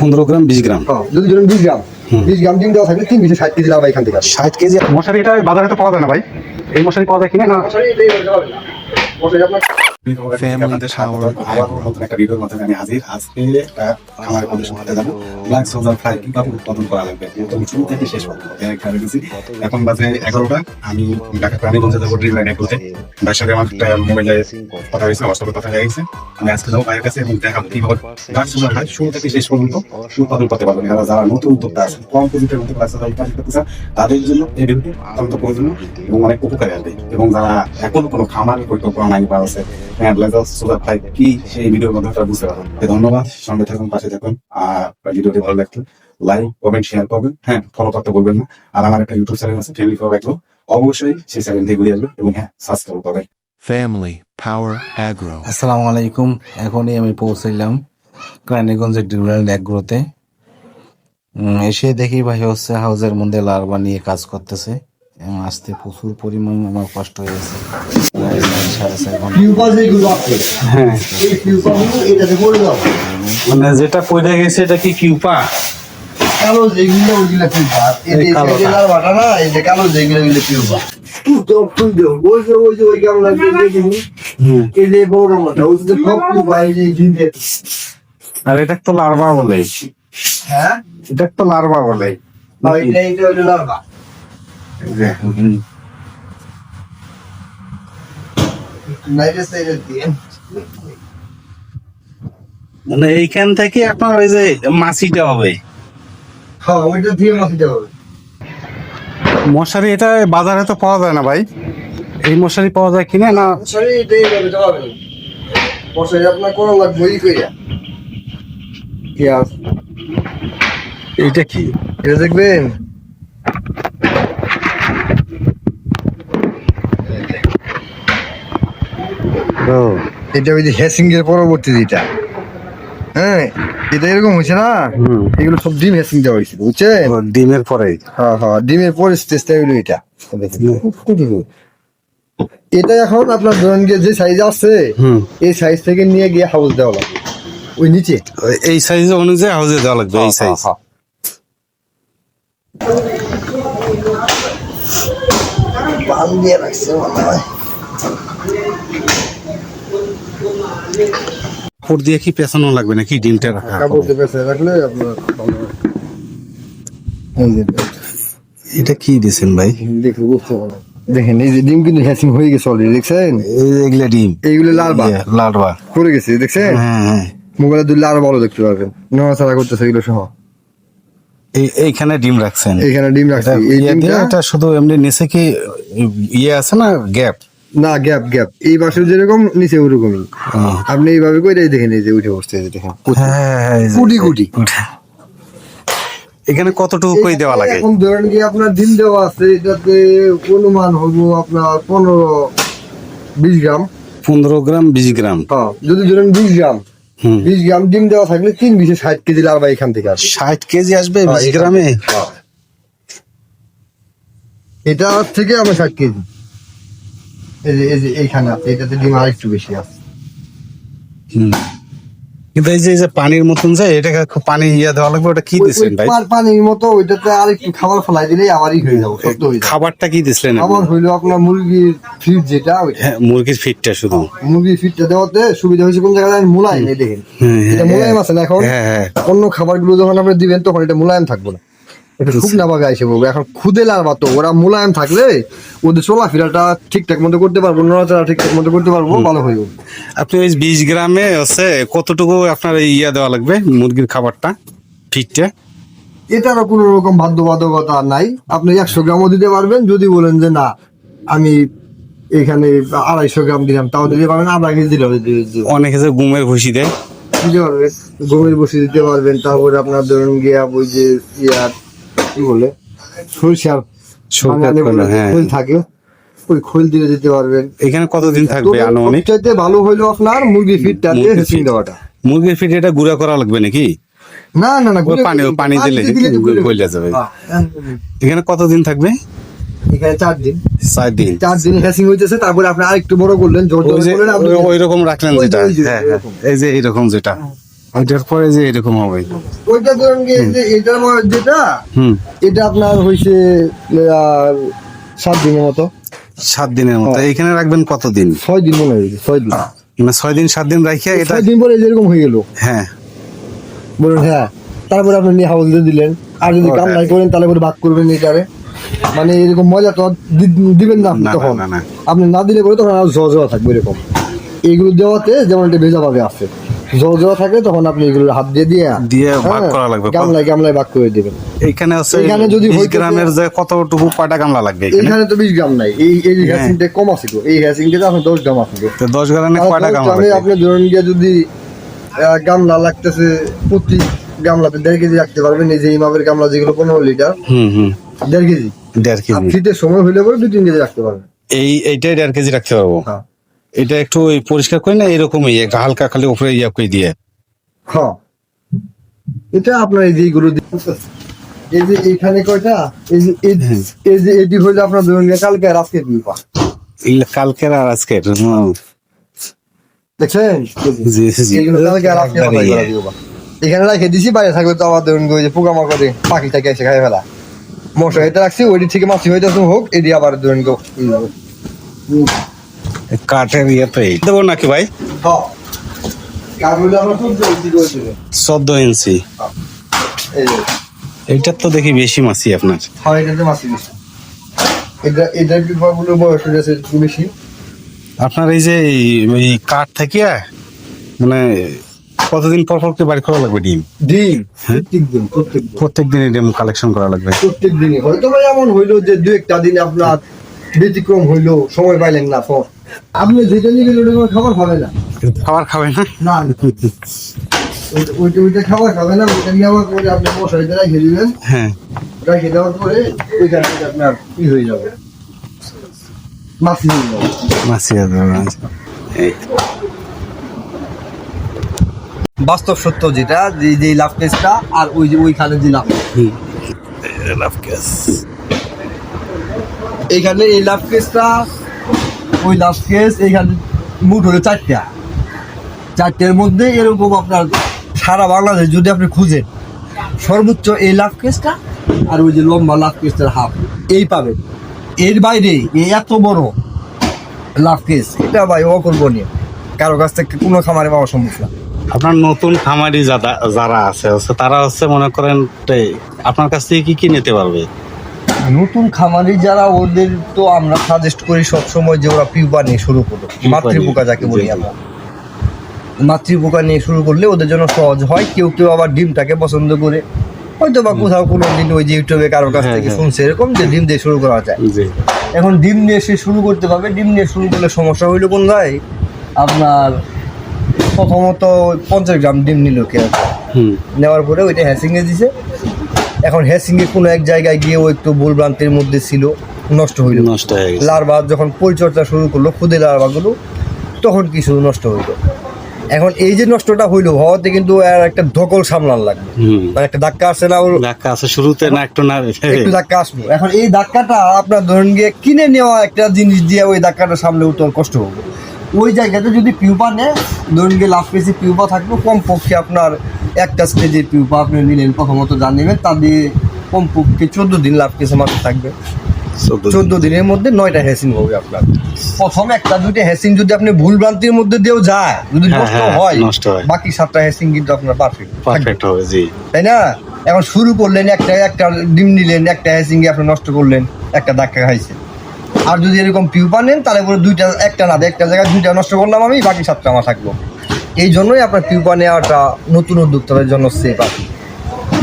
পনেরো গ্রাম বিশ গ্রাম। হ্যাঁ যদি ধরেন বিশ গ্রাম বিশ গ্রাম ডিম দেওয়া থাকলে তিন বিশে ষাট কেজি লাভ এখান থেকে। ষাট কেজি? মশারি এটা বাজারে তো পাওয়া যায় না ভাই? এই মশারি পাওয়া যায় কিনা? না? আপনাদের স্বাগত। আবার নতুন একটা ভিডিওর মাধ্যমে আমি হাজির। আজকে একটা খামারের প্রদর্শন করতে যাব। ব্ল্যাক সোজার ফ্রাই কীভাবে উৎপাদন করা লাগবে। একদম শুরু থেকে শেষ পর্যন্ত এক ঘরে গেছি এখন বাজে এগারোটা। আমি ঢাকা প্রাণীগঞ্জে যাব ড্রিল লাইনে করতে তার সাথে আমার একটা মোবাইলে কথা হয়েছে আমার সাথে কথা হয়ে গেছে আমি আজকে যাব ভাইয়ের কাছে এবং দেখাবো কীভাবে ব্ল্যাক সোজার ফ্রাই শুরু থেকে শেষ পর্যন্ত উৎপাদন করতে পারবেন এরা যারা নতুন উদ্যোক্তা আছে কম পুঁজিতে মধ্যে ব্ল্যাক সোজার উৎপাদন করতে চান তাদের জন্য এই ভিডিওটি অত্যন্ত প্রয়োজনীয় এবং অনেক উপকারী আসবে। এবং যারা এখনও কোনো খামার পরিকল্পনা নাই বা আছে হ্যাঁ কি সেই ভিডিওর মধ্যে আপনারা বুঝতে পারবেন ধন্যবাদ সঙ্গে থাকুন পাশে থাকুন আর ভিডিওটি ভালো লাগলে লাইক কমেন্ট শেয়ার করবেন। হ্যাঁ ফলো করতে বলবেন না। আর আমার একটা ইউটিউব চ্যানেল আছে ফ্যামিলি ফর ব্যাকলো অবশ্যই সেই চ্যানেল থেকে ঘুরে আসবে এবং হ্যাঁ সাবস্ক্রাইব করবেন। Family Power Agro. আসসালামু আলাইকুম। এখনই আমি পৌঁছাইলাম ক্রাইনিগঞ্জের ডিউরাল উম, এসে দেখি ভাই হচ্ছে হাউজের মধ্যে লার্ভা নিয়ে কাজ করতেছে। এবং আসতে প্রচুর পরিমাণ আমার কষ্ট হয়েছে হ্যাঁ মানে যেটা পড়ে গেছে এটা কি কিউপা? কালো যেগুলো ওইগুলো পিউপা এই না যে কালো যেগুলো ওইগুলো জিন্দে আর এটা তো লার্ভা বলে। হ্যাঁ? এটা তো লার্ভা বলে। লার্ভা। নাইটে সাইডে দিয়ে মানে এইখান থেকে আপনার ওই যে মাছিটা হবে। হ্যাঁ ওইটা দিয়ে হবে। মশারি এটা বাজারে তো পাওয়া যায় না ভাই। এই মশারি পাওয়া যায় কিনা না? সরি এটাই ভাবে তো হবে বসে আপনার কোন লাগবে ওই কইয়া পেঁয়াজ। এইটা কি? এটা দেখবেন? এটা ওই যে হ্যাসিং এর পরবর্তী যেটা। হ্যাঁ এটা এরকম হয়েছে না। এগুলো সব ডিম হ্যাসিং দেওয়া হয়েছে বুঝছেন? ডিমের পরে। হ্যাঁ হ্যাঁ ডিমের পরে স্টেজটা হলো এটা। এটা এখন আপনার ধরেন গিয়ে যে সাইজ আছে এই সাইজ থেকে নিয়ে গিয়ে হাউস দেওয়া লাগবে। ওই নিচে? এই সাইজ অনুযায়ী হাউজে দেওয়া লাগবে এই সাইজ বান দিয়ে রাখছে মনে হয়। কাপড় দিয়ে কি পেছানো লাগবে নাকি ডিমটা রাখা কাপড় দিয়ে পেঁচে রাখলে আপনার এটা কি দিছেন ভাই? দেখে বুঝতে দেখেন এই যে ডিম কিন্তু হ্যাসিং হয়ে গেছে অলরেডি দেখছেন? এই যে এগুলা ডিম। এইগুলো লাল বা পড়ে গেছে দেখছেন? হ্যাঁ হ্যাঁ। মোবাইলে দুই লাল ভালো দেখতে পারবেন। নড়াচড়া করতেছে এগুলো সহ। এই- এইখানে ডিম রাখছেন? এইখানে ডিম রাখছেন এটা শুধু এমনি নিচে কি ইয়ে আছে না গ্যাপ না গ্যাপ গ্যাপ। এই পাশে যেরকম নিচে ওরকমই। আপনি এইভাবে করে দেখেন এই যে উঠে বসতে দেখেন হ্যাঁ কুটি কুটি। এখানে কতটুকু কই দেওয়া লাগে? এখন ধরেন কি আপনার ডিম দেওয়া আছে এটাতে অনুমান হব আপনার পনেরো বিশ গ্রাম। পনেরো গ্রাম বিশ গ্রাম। হ্যাঁ যদি ধরেন বিশ গ্রাম হুম। বিশ গ্রাম ডিম দেওয়া থাকলে তিন বিশে ষাট কেজি লার্বা এখান থেকে আসবে ষাট কেজি আসবে হ্যাঁ, বিশ গ্রামে? হ্যাঁ। এটা থেকে আমার ষাট কেজি। এই যে এই যে এইখানে আছে এটাতে ডিম আর একটু বেশি আছে। হুম। কিন্তু এই যে যে পানির মতন যে এটা খুব পানি ইয়ে দেওয়া লাগবে ওটা কি ভাই? পানির মতো ওইটাতে আর একটু খাবার ফেলাই দিলেই আবারই হয়ে যাব সত্য হয়ে যাবে। খাবারটা কি আপনি? খাবার হইল আপনার মুরগির ফিড যেটা হ্যাঁ মুরগির ফিটটা শুধু। মুরগির ফিডটা দেওয়াতে সুবিধা হয়েছে কোন জায়গায় মোলায়েম এই দেখেন। হ্যাঁ, এটা মোলায়েম আছে না এখন? হ্যাঁ হ্যাঁ। অন্য খাবারগুলো যখন আপনি দিবেন তখন এটা মুলায়ম থাকবে না। এটা শুকনা ভাবে আইসে পড়বে এখন খুদে লার্ভা তো ওরা মোলায়েম থাকলে ওদের চলাফেরাটা ঠিকঠাক মতো করতে পারব নড়াচড়া ঠিকঠাক মতো করতে পারব ভালো আপনি ওই বিশ গ্রামে হচ্ছে কতটুকু আপনার ইয়ে দেওয়া লাগবে মুরগির খাবারটা ফিটটা এটারও কোনো রকম বাধ্যবাধকতা নাই। আপনি একশো গ্রামও দিতে পারবেন যদি বলেন যে না আমি এখানে আড়াইশো গ্রাম দিলাম তাও দিতে পারবেন আধা কেজি দিলে হবে, দি- দি- অনেকে যে গুমের ভুসি দেয়। দিতে পারবেন গমের বসে দিতে পারবেন তারপরে আপনার ধরুন গিয়া ওই যে ইয়ার কি বলে? সরিষার হ্যাঁ। খোল থাকে ওই খোল দিয়ে দিতে পারবেন। এখানে কতদিন থাকবে আনুমানিক? সবচাইতে ভালো হইল আপনার মুরগি ফিটটা দিয়ে হেসিং দেওয়াটা। মুরগির ফিট এটা গুঁড়া করা লাগবে নাকি? না না না পানি পানি দিলে গলে যাবে। হ্যাঁ, এখানে কতদিন থাকবে? এখানে চার দিন। চার দিন। চার দিন হইতেছে তারপরে আপনি আরেকটু বড় করলেন ওই রকম রাখলেন যেটা। হ্যাঁ হ্যাঁ। এই যে এইরকম যেটা। ওইটার পরে যে এরকম হবে। ওইটা ধরেন যেটা এটা আপনার হয়েছে সাত দিনের মতো। সাত দিনের মতো। এইখানে রাখবেন কতদিন ছয় দিন মনে ছয় দিন। মানে ছয় দিন সাত দিন রাখিয়া এটা দিন পরে হয়ে গেল। হ্যাঁ। বলুন হ্যাঁ। তারপরে আপনি নিয়ে হাউস দিয়ে দিলেন। আর যদি কাম নাই করেন তাহলে পরে ভাগ করবেন এটারে মানে এরকম মজা তো দিবেন না আপনি না, না, তখন। আপনি না দিলে পরে তখন আর জল থাকবে এরকম। এইগুলো দেওয়াতে যেমন একটা ভেজা ভাবে আছে। জল জল থাকে তখন আপনি এগুলো হাত দিয়ে দিয়ে দিয়ে ভাগ করা লাগবে। গামলায় গামলায় ভাগ করে দিবেন। এইখানে হচ্ছে এইখানে যদি গ্রামের যে কতটুকু কয়টা গামলা লাগবে এখানে? তো বিশ গ্রাম নাই। এই এই হ্যাঁ। হ্যাসিংটা কম আছে তো এই হ্যাসিংটা আপনার দশ গ্রাম আছে তো তো দশ গ্রামে কয়টা গামলা লাগবে? আপনি ধরেন গিয়ে যদি গামলা লাগতেছে প্রতি গামলাতে দেড় কেজি রাখতে পারবেন। এই যে ইমামের গামলা যেগুলো পনেরো লিটার হুম হুম। দেড় কেজি। দেড় কেজি। শীতের সময় হইলে পরে দুই তিন কেজি রাখতে পারবেন। এই এইটাই দেড় কেজি রাখতে পারব? হ্যাঁ। এটা একটু ওই পরিষ্কার করে না এরকমই একটু হালকা খালি উপরে ইয়া করে দিয়ে। হ্যাঁ এটা আপনার এই যে এইগুলো এই যে এইখানে কয়টা? এই যে এই- এই যে এটি হইলে আপনার ধরুন কালকে আর আজকের দেখছেন? এইগুলো কালকে আর আজকে বাছাই এখানে রেখে দিছি বাইরে থাকলে তো আবার ধরুন যে পোকামাকড়ে পাখি টাকি এসে খাই ফেলা। মশা এটা রাখছি ওইটি থেকে মাছি হইতে হোক এটি আবার ধরুন গো কাঠের ইয়েতে। দেবো নাকি ভাই? হ্যাঁ চোদ্দ ইঞ্চি। এই এইটার তো দেখি বেশি মাছি আপনার। হ্যাঁ হয়ে আপনার এই যে এই- ওই কাঠ থেকে মানে কতদিন পর পর কি বাড়ি করা লাগবে ডিম? দিন প্রত্যেক দিন প্রত্যেক দিন। প্রত্যেক দিন ডিম কালেকশন করা লাগবে। প্রত্যেক দিনই। হয়তো ভাই এমন হইল যে দু একটা দিন আপনার ব্যতিক্রম হইল সময় পাইলেন না পর আপনি যেটা নিবেন ওটা কোনো খাবার খাবে না। খাবার খাবে না? না ওইটা- ওইটা খাবার খাবে না ওইটা নিয়ে আবার করে আপনি মশারিতে রেখে দিবেন। হ্যাঁ। রেখে দেওয়ার পরে ওইখান থেকে আপনার ই হয়ে যাবে। মাছি হয়ে যাবে মাছি আছে, আচ্ছা। এই বাস্তব সত্য যেটা যে যে লাভ কেসটা আর ওই যে ওইখানে যে লাভ। লাভ কেস। এইখানে এই লাভ কেসটা ওই লাভ কেস এইখানে মুঠ হলো চারটা। চারটের মধ্যে এরকম আপনার সারা বাংলাদেশ যদি আপনি খুঁজেন, সর্বোচ্চ এই লাভ কেসটা আর ওই যে লম্বা লাভ কেসটার হাফ, এই পাবেন। এর বাইরে এই এত বড় লাভ কেস এটা ভাই অকল্পনীয়। কারও কাছ থেকে কোনো খামারে পাওয়া সম্ভব না। আপনার নতুন খামারি যারা- আছে তারা হচ্ছে মনে করেন আপনার কাছ থেকে কি কি নিতে পারবে? নতুন খামারি যারা ওদের তো আমরা সাজেস্ট করি সব সময় যে ওরা পিউপা নিয়ে শুরু করো মাতৃপোকা যাকে বলি। আমরা। মাতৃপোকা নিয়ে শুরু করলে ওদের জন্য সহজ হয় কেউ কেউ আবার ডিমটাকে পছন্দ করে। হয়তো বা কোথাও কোনো দিন ওই যে ইউটিউবে কারোর কাছ হ্যাঁ, থেকে হ্যাঁ। শুনছে এরকম যে ডিম দিয়ে শুরু করা যায়। এখন ডিম নিয়ে সে শুরু করতে পারবে ডিম নিয়ে শুরু করলে সমস্যা হইল কোন ভাই আপনার প্রথমত পঞ্চাশ গ্রাম ডিম নিল কেউ। হুম। নেওয়ার পরে ওইটা হ্যাসিংয়ে দিছে। এখন হ্যাসিংয়ে কোনো এক জায়গায় গিয়ে ও একটু ভুলভ্রান্তির মধ্যে ছিল নষ্ট হইল। নষ্ট হয়ে গেছে। লার্ভা যখন পরিচর্যা শুরু করল খুদে লার্ভাগুলো তখন কিছু নষ্ট হইল? এখন এই যে নষ্টটা হইল হওয়াতে কিন্তু আর একটা ধকল সামলান লাগবে। মানে একটা ধাক্কা আসছে না ওর ধাক্কা আছে শুরুতে না একটু না একটু ধাক্কা আসবে। এখন এই ধাক্কাটা আপনার ধরেন গিয়ে কিনে নেওয়া একটা জিনিস দিয়ে ওই ধাক্কাটা সামলে উঠতে ওর কষ্ট হবে ওই জায়গাতে যদি পিউপা নেয় ধরেন গিয়ে লাভ পেয়েছি পিউপা থাকবে কমপক্ষে আপনার একটা স্টেজের পিউপা আপনি নিলেন প্রথমত যা নেবেন তা দিয়ে কমপক্ষে চোদ্দ দিন লাভ কেসে মাত্র থাকবে। চোদ্দ দিনের মধ্যে নয়টা হ্যাসিং হবে আপনার। প্রথম একটা দুইটা হ্যাসিং যদি আপনি ভুল ভ্রান্তির মধ্যে দিয়েও যায় যদি হ্যাঁ, নষ্ট হ্যাঁ, হয় বাকি সাতটা হ্যাসিং কিন্তু আপনার পারফেক্ট পারফেক্ট হবে জি। তাই না? এখন শুরু করলেন একটা একটা ডিম নিলেন একটা হ্যাসিং আপনি নষ্ট করলেন একটা ধাক্কা খাইছে আর যদি এরকম পিউপা নেন তাহলে পরে দুইটা একটা না একটা জায়গায় দুইটা নষ্ট করলাম আমি বাকি সাতটা আমার থাকব। এই জন্যই আপনার পিউপা নেওয়াটা নতুন উদ্যোক্তাদের জন্য সেফ আর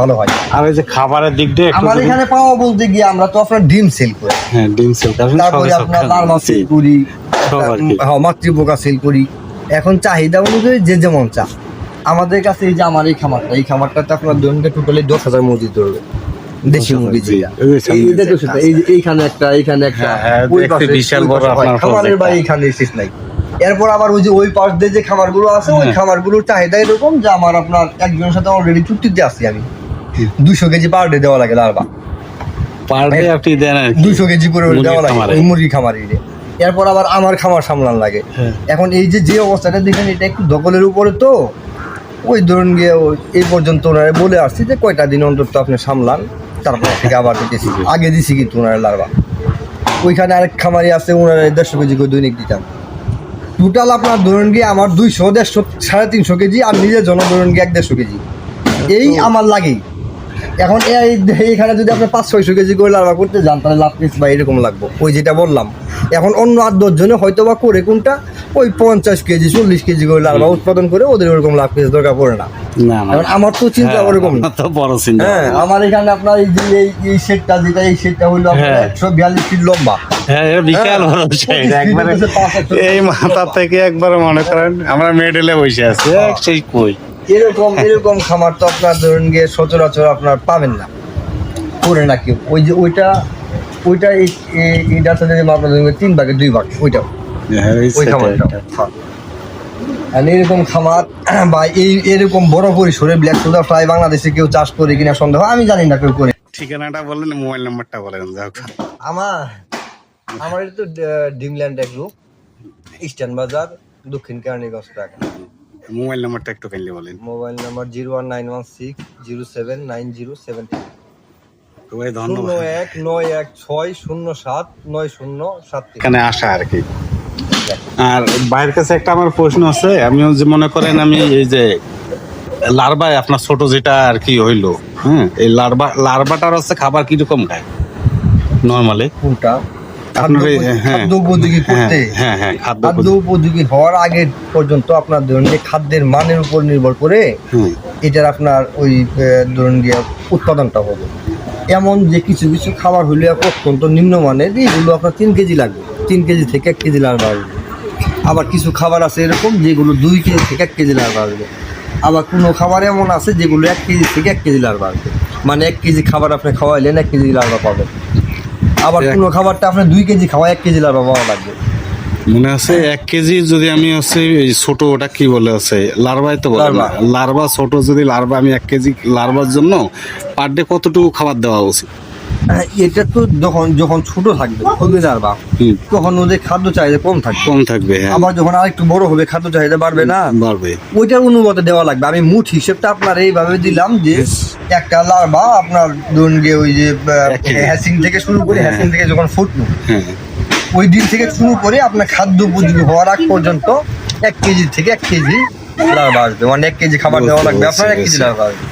ভালো হয়। আর এই যে খাবারের দিক দিয়ে আমার এখানে পাওয়া বলতে গিয়ে আমরা তো আপনার ডিম সেল করি। হ্যাঁ ডিম সেল করেন তারপরে আপনার। লার্মা সেল করি। হ্যাঁ মাতৃপোকা সেল করি। এখন চাহিদা অনুযায়ী যে যেমন চা। আমাদের কাছে এই যে আমার এই খামারটা এই খামারটাতে আপনার দৈনিক টোটালি দশ হাজার মুরগি ধরবে। দেশি মুরগি এইখানে একটা এইখানে একটা হ্যাঁ, হ্যাঁ, বিশাল বড় খামারের বা এইখানে শেষ নাই। এরপর আবার ওই যে ওই পাশ দিয়ে যে খামারগুলো আছে ওই হ্যাঁ। খামারগুলোর চাহিদা এরকম যে আমার আপনার একজনের সাথে অলরেডি চুক্তিতে আছি আমি। দুশো কেজি পার ডে দেওয়া লাগে লার্বা পার ডে আপনি দেন। দুইশো কেজি করে দেওয়া লাগে ওই মুরগি খামারে এরপর আবার আমার খামার সামলান লাগে। এখন এই যে যে অবস্থাটা দেখেন এটা একটু দখলের উপরে তো। ওই ধরুন গিয়ে এই পর্যন্ত ওনারা বলে আসছি যে কয়টা দিন অন্তত আপনি সামলান। তারপর থেকে আবার দিতেছি। আগে দিছি কিন্তু ওনারা লার্ভা। ওইখানে আরেক খামারি আছে ওনারা দেড়শো কেজি করে দৈনিক দিতাম। টোটাল আপনার ধরুন গিয়ে আমার দুইশো দেড়শো সাড়ে তিনশো কেজি আর নিজের জন্য ধরুন গিয়ে এক দেড়শো কেজি। এই আমার লাগেই। এখন এই এইখানে যদি আপনি পাঁচ ছয়শো কেজি করে লার্ভা করতে যান তাহলে লাভ পিস বা এরকম লাগবে। ওই যেটা বললাম। এখন অন্য আট দশজনে হয়তো বা করে কোনটা ওই পঞ্চাশ কেজি চল্লিশ কেজি করে লার্ভা উৎপাদন করে ওদের ওরকম লাভ পিস দরকার পড়ে না। আমার তো চিন্তা হ্যাঁ, ওরকম। তো বড় চিন্তা। হ্যাঁ আমার এখানে আপনার এই যে এই এই সেটটা যেটা এই সেটটা হইল হ্যাঁ। একশো বিয়াল্লিশ ফিট লম্বা। হ্যাঁ এই মাথা থেকে একবার মনে করেন আমরা মেডেলে বসে আছি। এক সেই কই? এরকম এরকম খামার তো আপনার ধরুন গিয়ে সচরাচর আপনার পাবেন না। করে না কেউ ওই যে ওইটা ওইটা এই এইটার সাথে আপনার ধরুন তিন ভাগে দুই ভাগ ওইটা। হ্যাঁ, ওই ওই খামারটা। হ্যাঁ। আর এরকম খামার বা এই এরকম বড় পরিসরে ব্ল্যাক সুদা ফ্রাই বাংলাদেশে কেউ চাষ করে কিনা সন্দেহ আমি জানি না কেউ করে। ঠিকানাটা বললেন মোবাইল নাম্বারটা বলেন আমার আমার এটা তো ডিমল্যান্ড এগ্রো ইস্টার্ন বাজার দক্ষিণ কেরানীগঞ্জ টাকা মোবাইল নাম্বারটা একটু কাইন্ডলি বলেন। Mobile number zero one nine one six zero seven nine zero seven তো ভাই শূন্য এক নয় এক ছয় শূন্য সাত নয় শূন্য সাত এখানে আসা আর কি। আর বাইরের কাছে একটা আমার প্রশ্ন আছে যে মনে করেন আমি এই যে লার্বায় আপনার ছোট যেটা আর কি হইল হ্যাঁ এই লার্বা লার্বাটার হচ্ছে খাবার কীরকম খায়? নর্মালি কোনটা খাদ্য- হ্যাঁ। উপযোগী হ্যাঁ করতে হ্যাঁ হ্যাঁ খাদ্য খাদ্য উপযোগী। হওয়ার আগে পর্যন্ত আপনার ধরুন যে খাদ্যের মানের উপর নির্ভর করে এটার আপনার ওই ধরুন গিয়ে উৎপাদনটা হবে। এমন যে কিছু কিছু খাবার হলে অত্যন্ত নিম্নমানের এইগুলো আপনার তিন কেজি লাগবে। তিন কেজি থেকে এক কেজি লাগবে আসবে। আবার কিছু খাবার আছে এরকম যেগুলো দুই কেজি থেকে এক কেজি লাগবে আসবে। আবার কোনো খাবার এমন আছে যেগুলো এক কেজি থেকে এক কেজি লার্ভা আসবে। মানে এক কেজি খাবার আপনি খাওয়াইলেন এক কেজি লার্ভা পাবেন। আবার কোনো খাবারটা আপনার দুই কেজি খাওয়া এক কেজি লার্ভা পাওয়া লাগবে। মনে আছে এক কেজি যদি আমি হচ্ছে ছোট ওটা কি বলে আছে? লার্ভাই তো বলে লার্ভা। ছোট যদি লার্ভা আমি এক কেজি লার্ভার জন্য পার ডে কতটুকু খাবার দেওয়া উচিত? এটা তো যখন যখন ছোট থাকবে তখন ওদের খাদ্য চাহিদা কম থাকবে। কম থাকবে হ্যাঁ। আবার যখন আরেকটু বড় হবে খাদ্য চাহিদা বাড়বে না? বাড়বে। ওইটার অনুমতি দেওয়া লাগবে। আমি মুঠ হিসেবটা আপনার এইভাবে দিলাম যে একটা লার্ভা আপনার ধরুন গিয়ে ওই যে হ্যাসিং থেকে শুরু করে হ্যাঁ। হ্যাসিং থেকে যখন ফুটলো হ্যাঁ। ওই দিন থেকে শুরু করে আপনার খাদ্য উপযোগী হওয়ার আগ পর্যন্ত এক কেজি থেকে এক কেজি লার্ভা আসবে। মানে এক কেজি খাবার দেওয়া লাগবে। আপনার এক কেজি লার্ভা আসবে।